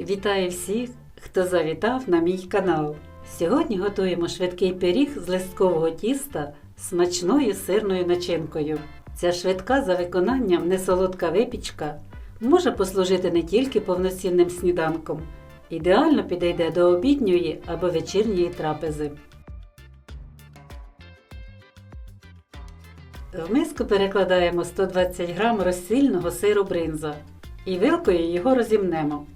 Вітаю всіх, хто завітав на мій канал. Сьогодні готуємо швидкий пиріг з листкового тіста смачною сирною начинкою. Ця швидка за виконанням несолодка випічка може послужити не тільки повноцінним сніданком, ідеально підійде до обідньої або вечірньої трапези. В миску перекладаємо 120 г розсільного сиру бринза і вилкою його розімнемо.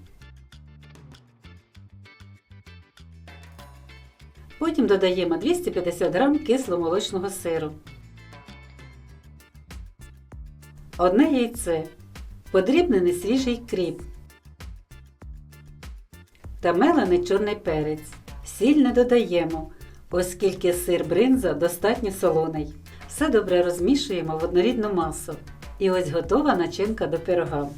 Потім додаємо 250 г кисломолочного сиру. Одне яйце, подрібнений свіжий кріп та мелений чорний перець. Сіль не додаємо, оскільки сир бринза достатньо солоний. Все добре розмішуємо в однорідну масу. І ось готова начинка до пирога.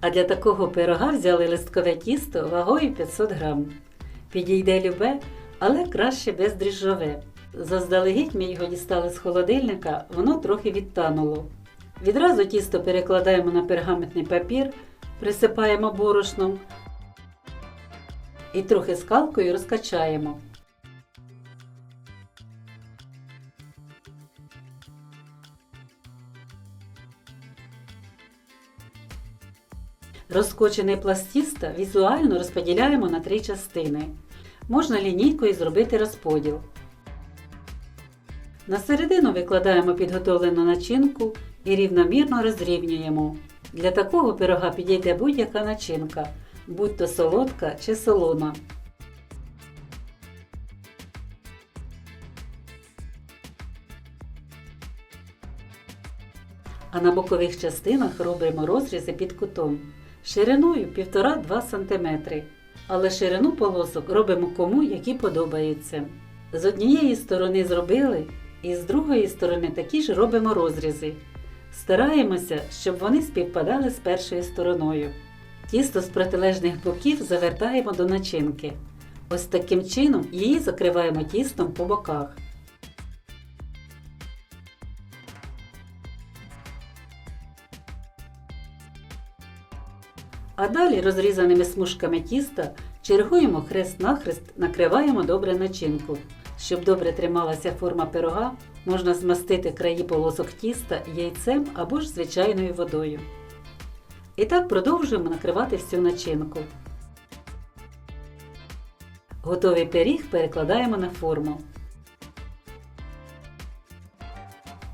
А для такого пирога взяли листкове тісто вагою 500 грам. Підійде любе, але краще бездріжджове. Заздалегідь ми його дістали з холодильника, воно трохи відтануло. Відразу тісто перекладаємо на пергаментний папір, присипаємо борошном і трохи скалкою розкачаємо. Розкочений пласт тіста візуально розподіляємо на три частини. Можна лінійкою зробити розподіл. На середину викладаємо підготовлену начинку і рівномірно розрівнюємо. Для такого пирога підійде будь-яка начинка, будь то солодка чи солона. А на бокових частинах робимо розрізи під кутом шириною 1,5-2 см. Але ширину полосок робимо кому, які подобаються. З однієї сторони зробили, і з другої сторони такі ж робимо розрізи. Стараємося, щоб вони співпадали з першою стороною. Тісто з протилежних боків завертаємо до начинки. Ось таким чином її закриваємо тістом по боках. А далі розрізаними смужками тіста чергуємо хрест-нахрест, накриваємо добре начинку. Щоб добре трималася форма пирога, можна змастити краї полосок тіста яйцем або ж звичайною водою. І так продовжуємо накривати всю начинку. Готовий пиріг перекладаємо на форму.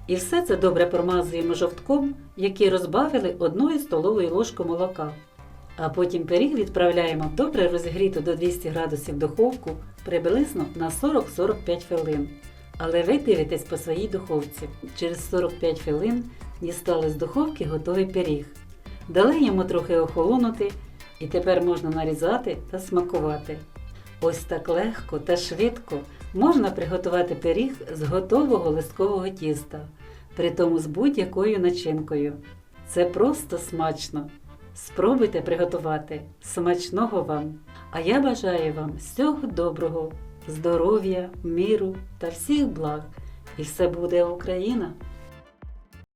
І все це добре промазуємо жовтком, який розбавили одною столовою ложкою молока. А потім пиріг відправляємо добре розігріту до 200 градусів духовку приблизно на 40-45 хвилин. Але ви дивитесь по своїй духовці. Через 45 хвилин дістали з духовки готовий пиріг. Дали йому трохи охолонути, і тепер можна нарізати та смакувати. Ось так легко та швидко можна приготувати пиріг з готового листкового тіста, притому з будь-якою начинкою. Це просто смачно! Спробуйте приготувати смачного вам! А я бажаю вам всього доброго, здоров'я, міру та всіх благ. І все буде Україна!